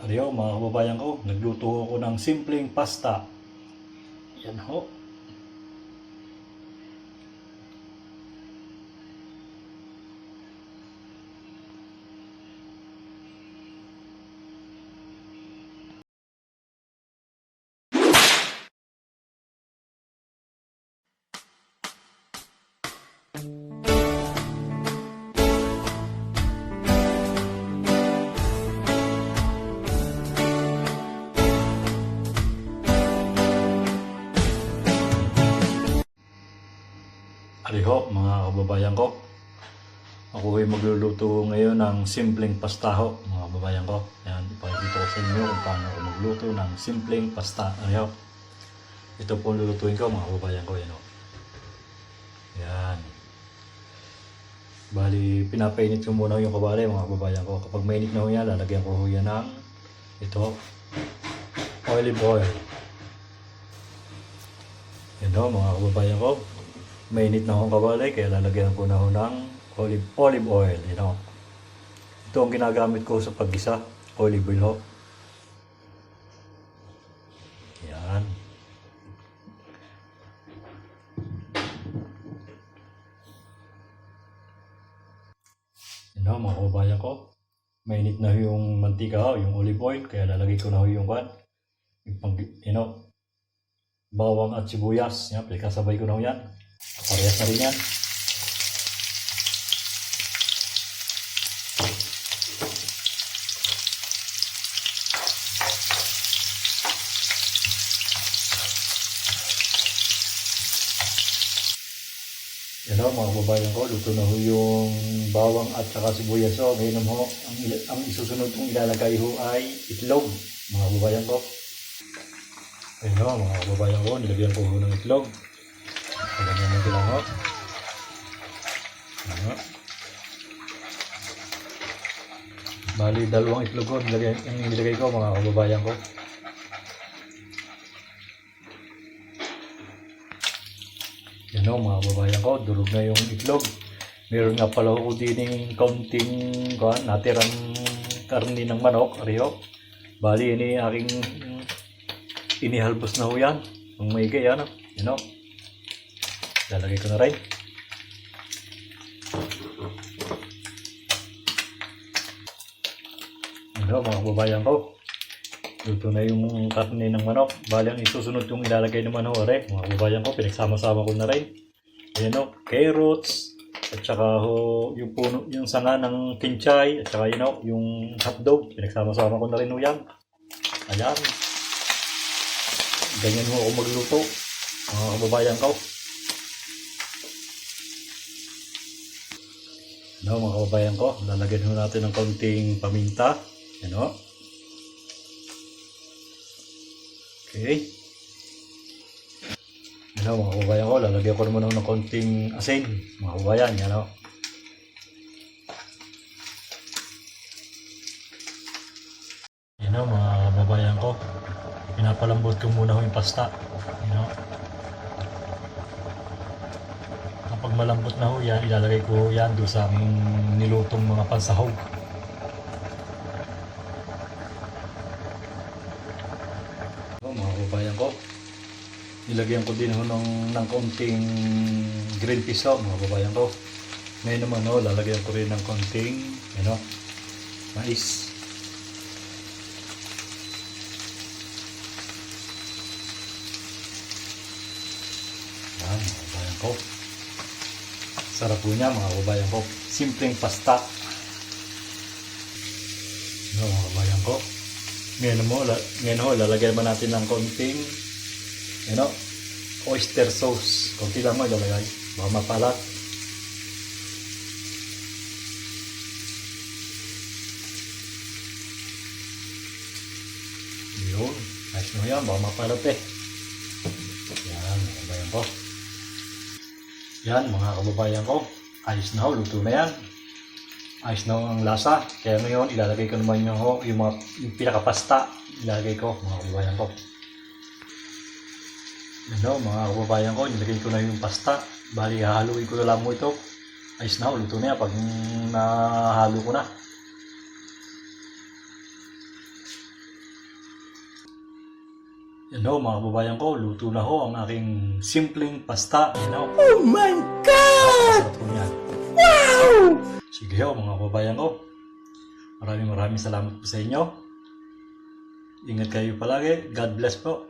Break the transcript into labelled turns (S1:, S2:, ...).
S1: Ariyo, mga kababayan ko, nagluto ako ng simpleng pasta. Yan ho. Ariho, mga kababayan ko. Ako ay magluluto ngayon ng simpleng pasta ho, mga kababayan ko. Yan, ipakikita ko sa inyo kung paano ako magluto ng simpleng pasta. Ariho. Ito po lulutuin ko, mga kababayan ko. Yan ho. Yan. Bali, pinapainit ko muna yung kabali, mga kababayan ko. Kapag mainit na ho yan, lalagyan ko ho yan ng ito, olive oil. Yan ho, mga kababayan ko. Mainit na akong kabalay, kaya lalagyan ko na ho ng olive, olive oil. You know. Ito ang ginagamit ko sa paggisa, olive oil ho. Yan. Yan ho, mga kababayan ko. Mainit na yung mantika ho, yung olive oil, kaya lalagay ko na ho yung kwan. Yung pang, you know, bawang at sibuyas. Yan, pinagkasabay ko na ho yan. Parehas na rin yan. Yan o, mga kababayan ko, luto na ho yung bawang at saka sibuyas o. Ngayon ho, ang, ang isusunod kong ilalagay ho ay itlog, mga kababayan ko. Ayun o, mga kababayan ko, nilagyan ko ho ng itlog. Ganyan mo lang ho. Ano? Bali, dalawang itlog ko, nilagay, ang nilagay ko mga kababayan ko. Yan o mga kababayan ko, durog na yung itlog. Meron nga pala ako din yung kaunting kuhan, natirang karni ng manok, ariyo. Bali, ini aking inihalbos na ho yan. Ang maigay, ano? Yan o. Lalagay ko na rin. Ano mga kababayan ko. Luto na yung karne ng manok. Bali ang isusunod yung ilalagay naman ho, re. Mga kababayan ko, pinagsama-sama ko na rin. Ayan o, carrots. At saka ho, yung puno, yung sanga ng kinchay. At saka yun o, yung hotdog. Pinagsama-sama ko na rin ho yan. Ayan. Ganyan ho ako magluto. Mga kababayan ko. No, mga kababayan ko, lalagyan ho natin ng konting paminta. Yan o. Okay. Yan mga kababayan ko, lalagyan ko naman ng konting asin. Mga kababayan, yan o. Yan mga kababayan ko. Pinapalambot ko muna ho yung pasta. Kapag malambot na ho yan, ilalagay ko yan doon sa nilutong mga pansahog. Mga kababayan ko, nilagyan ko din ho ng, ng konting green peas ho, mga kababayan ko. Ngayon naman ho, lalagyan ko rin ng konting, ano, mais. Yan, mga kababayan ko. Sarap po niya mga kababayan ko. Simpleng pasta. No, mga kababayan ko. Ngayon mo, la, ngayon ho, lalagyan ba natin ng konting you know, oyster sauce. Konti lang mo ilalagay. Baka mapalat. Yun. Ayos mo yan. Baka mapalat eh. Yan, mga kababayan ko. Yan mga kababayan ko. Ayos na ho, luto na yan. Ayos na ho ang lasa. Kaya ngayon, ilalagay ko naman yung, ho, yung, mga, yung pinakapasta. Ilalagay ko mga kababayan ko. Ano, mga kababayan ko, nilagay ko na yung pasta. Bali, hahaluin ko na lang mo ito. Ayos na ho, luto na yan pag nahalo ko na. Ho mga kababayan ko, luto na ho ang aking simpleng pasta. Ho. Oh my God! Wow! Sige ho mga kababayan ko. Maraming maraming salamat po sa inyo. Ingat kayo palagi. God bless po.